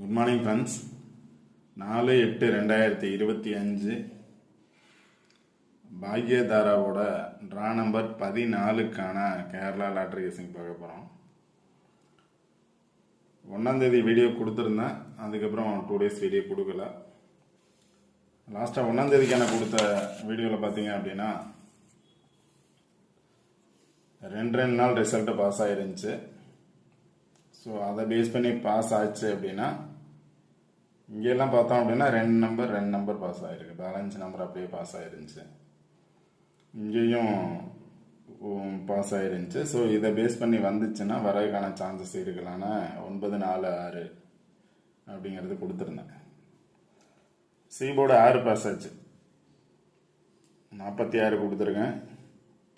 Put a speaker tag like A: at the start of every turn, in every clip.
A: Good morning friends நாலு எட்டு ரெண்டாயிரத்தி இருபத்தி அஞ்சு. பாக்யதாராவோட ட்ரா நம்பர் பதினாலுக்கான கேரளா லாட்ரி கேசிங் பார்க்க போகிறோம் ஒன்றாந்தேதி வீடியோ கொடுத்துருந்தேன். அதுக்கப்புறம் டூ டேஸ் வீடியோ கொடுக்கல. லாஸ்ட்டாக ஒன்றாந்தேதிக்கான கொடுத்த வீடியோவில் பார்த்தீங்க அப்படின்னா ரெண்டு ரெண்டு நாள் ரிசல்ட்டு பாஸ் ஆகிருந்துச்சு ஸோ அதை பேஸ் பண்ணி பாஸ் ஆச்சு அப்படின்னா இங்கெல்லாம் பார்த்தோம் அப்படின்னா ரெண்டு நம்பர் ரெண்டு நம்பர் பாஸ் ஆகிருக்கு பேலன்ஸ் நம்பர் அப்படியே பாஸ் ஆகிருந்துச்சு இங்கேயும் பாஸ் ஆகிருந்துச்சு ஸோ இதை பேஸ் பண்ணி வந்துச்சுன்னா வரதுக்கான சான்சஸ் இருக்கலான ஒன்பது நாலு ஆறு அப்படிங்கிறது கொடுத்துருந்தேன். சிபோர்டு ஆறு பாஸ் ஆச்சு. நாற்பத்தி ஆறு கொடுத்துருக்கேன்.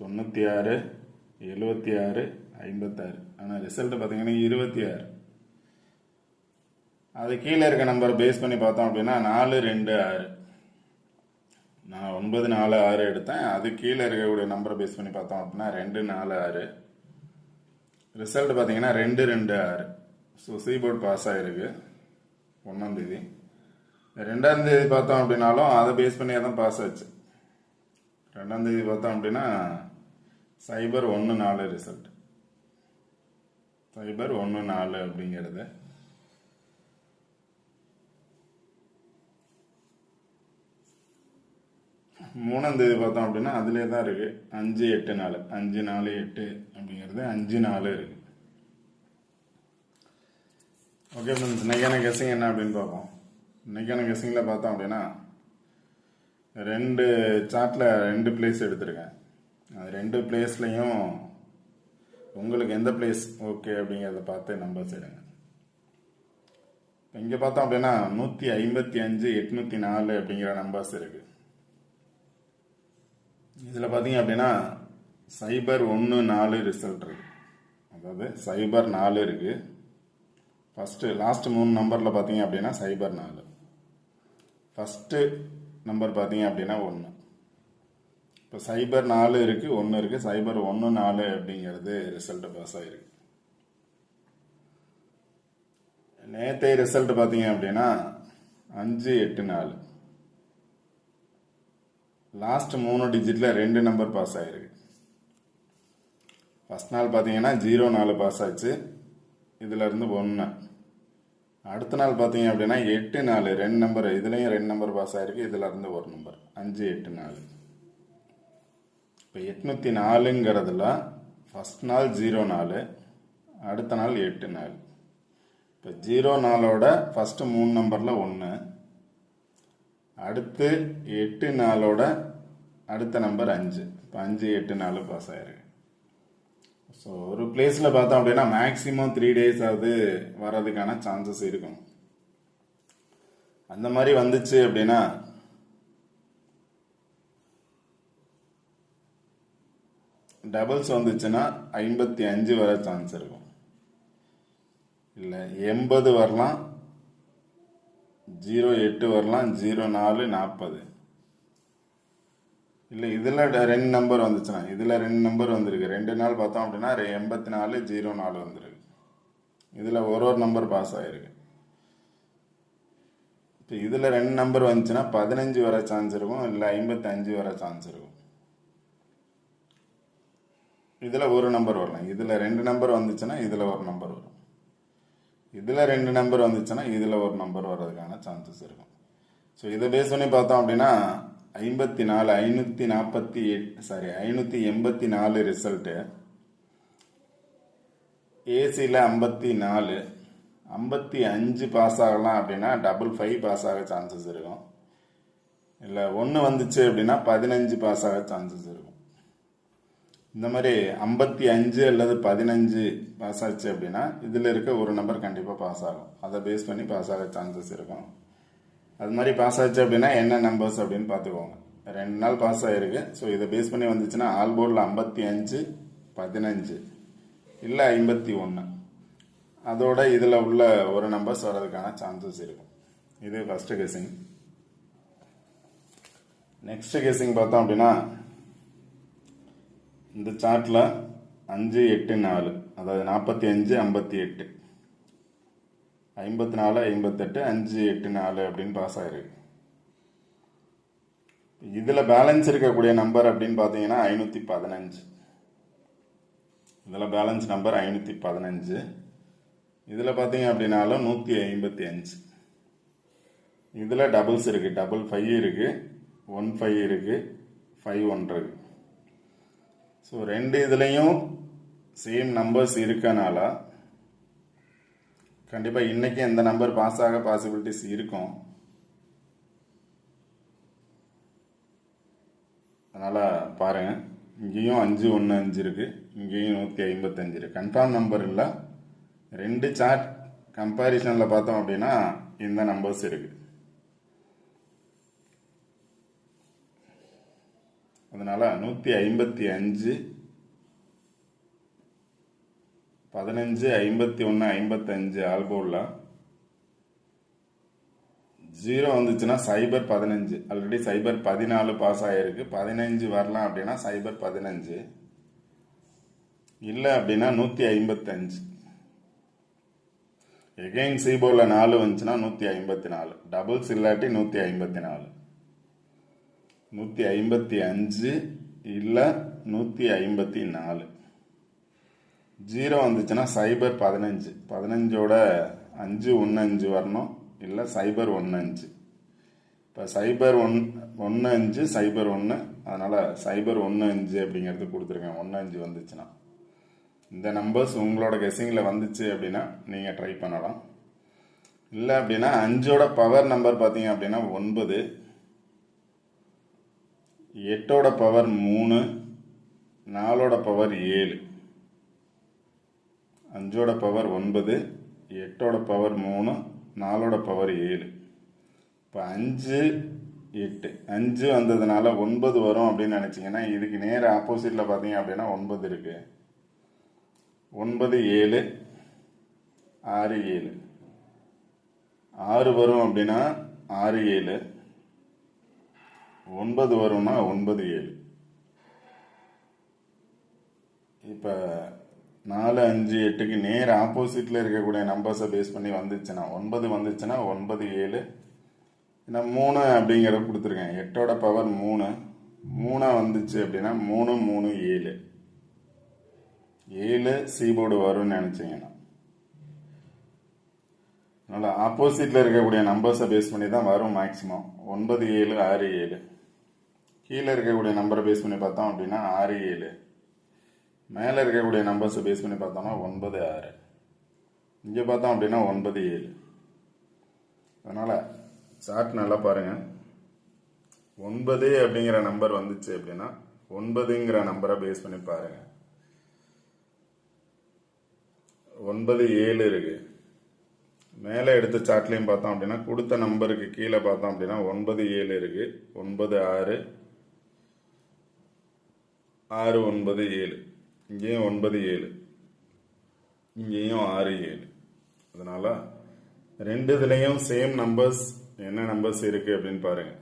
A: தொண்ணூற்றி ஆறு எழுபத்தி ஆறு ஐம்பத்தாறு. ஆனால் ரிசல்ட்டு பார்த்தீங்கன்னா இருபத்தி ஆறு. அது கீழே இருக்க நம்பர் பேஸ் பண்ணி பார்த்தோம் அப்படின்னா நாலு ரெண்டு ஆறு. நான் ஒன்பது நாலு ஆறு எடுத்தேன். அது கீழே இருக்கக்கூடிய நம்பரை பேஸ் பண்ணி பார்த்தோம் அப்படின்னா ரெண்டு நாலு ஆறு. ரிசல்ட் பார்த்தீங்கன்னா ரெண்டு ரெண்டு ஆறு. ஸோ சி போர்ட் பாஸ் ஆகிருக்கு ஒன்றாந்தேதி ரெண்டாம் தேதி பார்த்தோம் அப்படின்னாலும் அதை பேஸ் பண்ணியே தான் பாஸ் ஆச்சு. ரெண்டாம் தேதி பார்த்தோம் அப்படின்னா சைபர் ஒன்று நாலு ரிசல்ட் சைபர் ஒன்று நாலு அப்படிங்கிறது. மூணாம் தேதி பார்த்தோம் அப்படின்னா அதிலே தான் இருக்குது அஞ்சு எட்டு நாலு. அஞ்சு நாலு எட்டு அப்படிங்கிறது அஞ்சு நாலு இருக்குது ஓகே ஃப்ரெண்ட்ஸ் இன்னைக்கான கெஸ்ஸிங் என்ன அப்படின்னு பார்ப்போம். இன்னைக்கான கெஸ்ஸிங்கில் பார்த்தோம் அப்படின்னா ரெண்டு சார்ட்டில் ரெண்டு பிளேஸ் எடுத்திருக்கேன். அது ரெண்டு பிளேஸ்லையும் உங்களுக்கு எந்த பிளேஸ் ஓகே அப்படிங்கிறத பார்த்து நம்பர்ஸ் எடுங்க. இங்கே பார்த்தோம் அப்படின்னா நூற்றி ஐம்பத்தி அஞ்சு எட்நூற்றி நாலு அப்படிங்கிற நம்பர்ஸ் இருக்குது இதில் பார்த்தீங்க அப்படின்னா சைபர் ஒன்று நாலு ரிசல்ட் இருக்கு. அதாவது சைபர் நாலு இருக்குது ஃபஸ்ட்டு லாஸ்ட் மூணு நம்பரில் பார்த்தீங்க அப்படின்னா சைபர் நாலு. ஃபஸ்ட்டு நம்பர் பார்த்தீங்க அப்படின்னா ஒன்று இப்போ சைபர் நாலு இருக்குது ஒன்று இருக்குது சைபர் ஒன்று நாலு அப்படிங்கிறது ரிசல்ட் பாஸ் ஆகிருக்கு நேற்றைய ரிசல்ட் பார்த்தீங்க அப்படின்னா அஞ்சு எட்டு நாலு. லாஸ்ட் மூணு டிஜிட்டில் ரெண்டு நம்பர் பாஸ் ஆகிருக்கு ஃபர்ஸ்ட் நாள் பார்த்தீங்கன்னா ஜீரோ நாலு பாஸ் ஆச்சு. இதுலேருந்து ஒன்று அடுத்த நாள் பார்த்தீங்க அப்படின்னா எட்டு நாலு ரெண்டு நம்பர் இதுலேயும் ரெண்டு நம்பர் பாஸ் ஆகிருக்கு இதுல இருந்து ஒரு நம்பர் அஞ்சு எட்டு நாலு. இப்போ எட்நூற்றி நாலுங்கிறதுல ஃபஸ்ட் நாள் ஜீரோ நாலு அடுத்த நாள் எட்டு நாலு. இப்போ ஜீரோ நாளோட ஃபஸ்ட்டு மூணு நம்பரில் ஒன்று அடுத்து எட்டு நாளோட அடுத்த நம்பர் அஞ்சு. இப்போ அஞ்சு எட்டு நாலு பாஸ் ஆயிருக்கு. ஸோ ஒரு பிளேஸில் பார்த்தோம் அப்படின்னா மேக்ஸிமம் த்ரீ டேஸ் ஆகுது வர்றதுக்கான சான்சஸ் இருக்கும். அந்த மாதிரி வந்துச்சு அப்படின்னா டபுள்ஸ் வந்துச்சுன்னா ஐம்பத்தி அஞ்சு வர சான்ஸ் இருக்கும். இல்லை எண்பது வரலாம் ஜீரோ எட்டு வரலாம் ஜீரோ நாலு நாற்பது. இல்லை இதில் ரெண்டு நம்பர் வந்துச்சுன்னா இதில் ரெண்டு நம்பர் வந்திருக்கு. ரெண்டு நாள் பார்த்தோம் அப்படின்னா ரெ- எண்பத்தி நாலு ஜீரோ நாலு வந்துருக்கு. இதில் ஒரு ஒரு நம்பர் பாஸ் ஆகிருக்கு இப்போ இதில் ரெண்டு நம்பர் வந்துச்சுன்னா பதினஞ்சு வர சான்ஸ் இருக்கும். இல்லை ஐம்பத்தி அஞ்சு வர சான்ஸ் இருக்கும். இதில் ஒரு நம்பர் வரலாம். இதில் ரெண்டு நம்பர் வந்துச்சுன்னா இதில் ஒரு நம்பர் வரும். இதில் ரெண்டு நம்பர் வந்துச்சுன்னா இதில் ஒரு நம்பர் வர்றதுக்கான சான்சஸ் இருக்கும். ஸோ இதை பேஸ் பண்ணி பார்த்தோம் அப்படின்னா ஐம்பத்தி நாலு ஐநூற்றி நாற்பத்தி எட் சாரி ஐநூற்றி எண்பத்தி நாலு ரிசல்ட்டு ஏசியில் ஐம்பத்தி நாலு ஐம்பத்தி அஞ்சு பாஸ் ஆகலாம் அப்படின்னா டபுள் ஃபைவ் பாஸ் ஆக சான்சஸ் இருக்கும். இல்லை ஒன்று வந்துச்சு அப்படின்னா பதினஞ்சு பாஸ் ஆக சான்சஸ் இருக்கும். இந்த மாதிரி ஐம்பத்தி அஞ்சு அல்லது பதினஞ்சு பாஸ் ஆச்சு அப்படின்னா இதில் இருக்க ஒரு நம்பர் கண்டிப்பாக பாஸ் ஆகும். அதை பேஸ் பண்ணி பாஸ் ஆக சான்சஸ் இருக்கும். அது மாதிரி பாஸ் ஆச்சு அப்படின்னா என்ன நம்பர்ஸ் அப்படின்னு பார்த்துக்கோங்க. ரெண்டு நாள் பாஸ் ஆகிருக்கு ஸோ இதை பேஸ் பண்ணி வந்துச்சுன்னா ஆல் போர்டில் ஐம்பத்தி அஞ்சு பதினஞ்சு இல்லை ஐம்பத்தி ஒன்று அதோட இதில் உள்ள ஒரு நம்பர்ஸ் வர்றதுக்கான சான்சஸ் இருக்கும். இது ஃபஸ்ட்டு கெஸிங் நெக்ஸ்ட் கெஸிங் பார்த்தோம் அப்படின்னா இந்த சார்ட்டில் அஞ்சு எட்டு நாலு. அதாவது நாற்பத்தி அஞ்சு ஐம்பத்தி எட்டு. ஐம்பத்தி நாலு ஐம்பத்தெட்டு அஞ்சு எட்டு நாலு அப்படின்னு பாஸ் ஆயிருக்கு. இதில் பேலன்ஸ் இருக்கக்கூடிய நம்பர் அப்படின்னு பார்த்தீங்கன்னா ஐநூற்றி பதினஞ்சு. இதில் பேலன்ஸ் நம்பர் ஐநூற்றி பதினஞ்சு. இதில் பார்த்தீங்க அப்படின்னாலும் நூற்றி ஐம்பத்தி அஞ்சு. இதில் டபுள்ஸ் இருக்குது டபுள் ஃபைவ் இருக்குது ஒன் ஃபைவ் இருக்குது ஃபைவ் ஒன் இருக்குது ஸோ ரெண்டு இதுலேயும் சேம் நம்பர்ஸ் இருக்கனால கண்டிப்பாக இன்றைக்கி எந்த நம்பர் பாஸ் ஆக பாசிபிலிட்டிஸ் இருக்கும்? அதனால் பாருங்கள் இங்கேயும் அஞ்சு ஒன்று அஞ்சு இருக்குது இங்கேயும் நூற்றி ஐம்பத்தஞ்சு இருக்குது கன்ஃபார்ம் நம்பர் இல்லை. ரெண்டு சார்ட் கம்பேரிசனில் பார்த்தோம் அப்படின்னா இந்த நம்பர்ஸ் இருக்குது அதனால் நூற்றி ஐம்பத்தி அஞ்சு பதினஞ்சு ஐம்பத்தி ஒன்று ஐம்பத்தஞ்சு ஆல்போவில் ஜீரோ வந்துச்சுன்னா சைபர் பதினஞ்சு. ஆல்ரெடி சைபர் பதினாலு பாஸ் ஆகிருக்கு பதினஞ்சு வரலாம் அப்படின்னா சைபர் பதினஞ்சு. இல்லை அப்படின்னா நூற்றி ஐம்பத்தஞ்சு எகெயின் சீபோவில் நாலு வந்துச்சுன்னா நூற்றி ஐம்பத்தி நாலு. டபுள்ஸ் இல்லாட்டி நூற்றி ஐம்பத்தி நாலு. நூற்றி ஐம்பத்தி அஞ்சு இல்லை நூற்றி ஐம்பத்தி நாலு. ஜீரோ வந்துச்சுன்னா சைபர் பதினஞ்சு. பதினஞ்சோட அஞ்சு ஒன்று அஞ்சு வரணும். இல்லை சைபர் ஒன்று அஞ்சு. இப்போ சைபர் ஒன் ஒன்று அஞ்சு சைபர் ஒன்று அதனால் சைபர் ஒன்று அஞ்சு அப்படிங்கிறது கொடுத்துருக்கேன். ஒன்று அஞ்சு வந்துச்சுன்னா. இந்த நம்பர்ஸ் உங்களோட கெஸ்ஸிங்கில் வந்துச்சு அப்படின்னா நீங்கள் ட்ரை பண்ணலாம். இல்லை அப்படின்னா அஞ்சோட பவர் நம்பர் பார்த்தீங்க அப்படின்னா ஒன்பது. எட்டோட பவர் மூணு நாலோட பவர் ஏழு. அஞ்சோட பவர் ஒன்பது எட்டோட பவர் மூணு நாலோட பவர் ஏழு. இப்போ அஞ்சு எட்டு. அஞ்சு வந்ததுனால ஒன்பது வரும் அப்படின்னு நினச்சிங்கன்னா இதுக்கு நேர் ஆப்போசிட்டில் பார்த்தீங்க அப்படின்னா ஒன்பது இருக்குது ஒன்பது ஏழு. ஆறு ஏழு. ஆறு வரும் அப்படின்னா ஆறு ஏழு. ஒன்பது வரும்னா ஒன்பது ஏழு. இப்போ நாலு அஞ்சு எட்டுக்கு நேர் ஆப்போசிட்டில் இருக்கக்கூடிய நம்பர்ஸை பேஸ் பண்ணி வந்துச்சுன்னா ஒன்பது வந்துச்சுன்னா ஒன்பது ஏழு. நான் மூணு அப்படிங்கிறத கொடுத்துருக்கேன். எட்டோட பவர் மூணு. மூணாக வந்துச்சு அப்படின்னா மூணு மூணு ஏழு. ஏழு சீபோர்டு வரும்னு நினச்சிங்கன்னா. அதனால் ஆப்போசிட்டில் இருக்கக்கூடிய நம்பர்ஸை பேஸ் பண்ணி தான் வரும் மேக்ஸிமம் ஒன்பது ஏழு ஆறு ஏழு. கீழே இருக்கக்கூடிய நம்பரை பேஸ் பண்ணி பார்த்தோம் அப்படின்னா ஆறு ஏழு. மேலே இருக்கக்கூடிய நம்பர்ஸை பேஸ் பண்ணி பார்த்தோம்னா ஒன்பது ஆறு. இங்கே பார்த்தோம் அப்படின்னா ஒன்பது ஏழு. அதனால் சார்ட் நல்லா பாருங்கள் ஒன்பது அப்படிங்கிற நம்பர் வந்துச்சு அப்படின்னா ஒன்பதுங்கிற நம்பரை பேஸ் பண்ணி பாருங்கள் ஒன்பது ஏழு இருக்குது மேலே எடுத்த சார்ட்லேயும் பார்த்தோம் அப்படின்னா கொடுத்த நம்பருக்கு கீழே பார்த்தோம் அப்படின்னா ஒன்பது ஏழு இருக்குது ஒன்பது ஆறு ஆறு ஒன்பது ஏழு. இங்கேயும் ஒன்பது ஏழு. இங்கேயும் ஆறு ஏழு. அதனால் ரெண்டு இதுலேயும் சேம் நம்பர்ஸ் என்ன நம்பர்ஸ் இருக்குது அப்படின்னு பாருங்கள்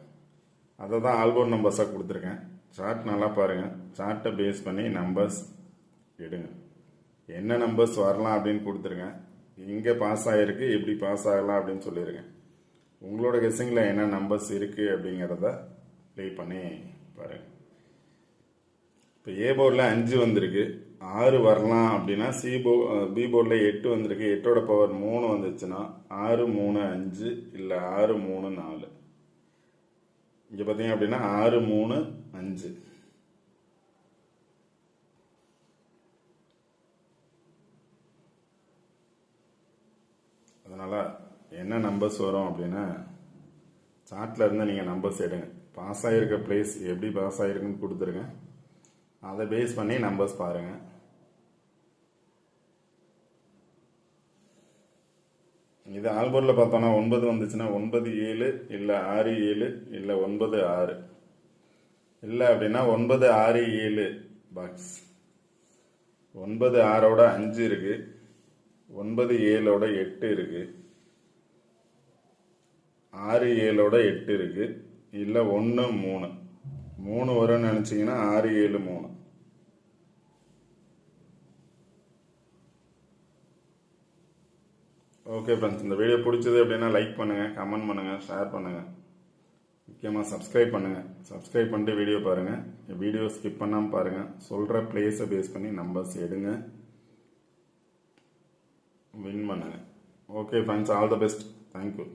A: அதை தான் ஆல்பம் நம்பர்ஸாக கொடுத்துருக்கேன். சார்ட் நல்லா பாருங்கள் சார்ட்டை பேஸ் பண்ணி நம்பர்ஸ் எடுங்க. என்ன நம்பர்ஸ் வரலாம் அப்படின்னு கொடுத்துருங்க இங்கே பாஸ் ஆகிருக்கு எப்படி பாஸ் ஆகலாம் அப்படின்னு சொல்லியிருக்கேன். உங்களோட கெஸ்ஸிங்கில் என்ன நம்பர்ஸ் இருக்குது அப்படிங்கிறத ப்ளே பண்ணி பாருங்கள் இப்போ ஏ போர்டில் அஞ்சு வந்திருக்கு. ஆறு வரலாம் அப்படின்னா சி போ பி போர்டில் எட்டு வந்திருக்கு. எட்டோட பவர் மூணு வந்துச்சுன்னா ஆறு மூணு அஞ்சு இல்லை ஆறு மூணு நாலு. இங்கே பார்த்தீங்க அப்படின்னா ஆறு மூணு அஞ்சு. அதனால் என்ன நம்பர்ஸ் வரும் அப்படின்னா சார்ட்டில் இருந்து நீங்கள் நம்பர்ஸ் எடுங்க. பாஸ் ஆகிருக்க பிளேஸ் எப்படி பாஸ் ஆகிருக்குன்னு கொடுத்துருங்க. அதை பேஸ் பண்ணி நம்பர்ஸ் பாருங்கள் இது ஆல்போர்டில் பார்த்தோன்னா ஒன்பது வந்துச்சுன்னா ஒன்பது ஏழு இல்லை ஆறு ஏழு இல்லை ஒன்பது ஆறு. இல்லை அப்படின்னா ஒன்பது ஆறு ஏழு பாக்ஸ் ஒன்பது ஆறோட அஞ்சு இருக்குது ஒன்பது ஏழோட எட்டு இருக்குது ஆறு ஏழோட எட்டு இருக்குது இல்லை ஒன்று மூணு. மூணு வரும்னு நினச்சிங்கன்னா ஆறு ஏழு மூணு. ஓகே ஃப்ரெண்ட்ஸ் இந்த வீடியோ பிடிச்சது அப்படின்னா லைக் பண்ணுங்கள் கமெண்ட் பண்ணுங்கள் ஷேர் பண்ணுங்கள் முக்கியமாக சப்ஸ்கிரைப் பண்ணுங்கள் சப்ஸ்கிரைப் பண்ணிட்டு வீடியோ பாருங்கள் வீடியோ ஸ்கிப் பண்ணாமல் பாருங்கள் சொல்கிற பிளேஸை பேஸ் பண்ணி நம்பர்ஸ் எடுங்க. வின் பண்ணுங்கள் okay friends all the best thank you